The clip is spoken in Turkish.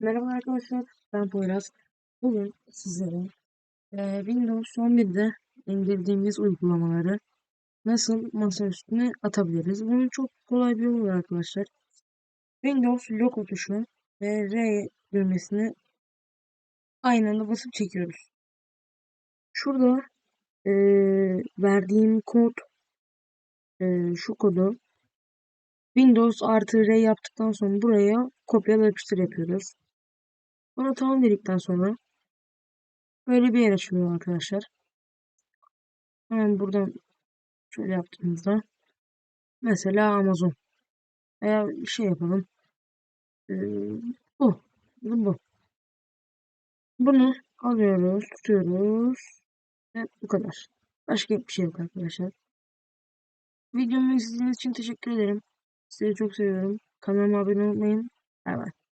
Merhaba arkadaşlar, ben Poyraz. Bugün sizlere eee, Windows 11'de indirdiğimiz uygulamaları nasıl masa üstüne atabiliriz? Bunun çok kolay bir yolu arkadaşlar. Windows logo tuşu ve R düğmesini aynı anda basıp çekiyoruz. Şurada eee, verdiğim kod eee, şu kodu Windows artı R yaptıktan sonra buraya kopyala yapıştır yapıyoruz. Bunu tamam dedikten sonra böyle bir yer açılıyor arkadaşlar. Hemen buradan şöyle yaptığımızda mesela Amazon veya şey yapalım. Ee, bu. Bu. bu. Bunu alıyoruz, tutuyoruz ve bu kadar. Başka bir şey yok arkadaşlar. Videomu izlediğiniz için teşekkür ederim. Sizi çok seviyorum. Kanalıma abone olmayı. Bay.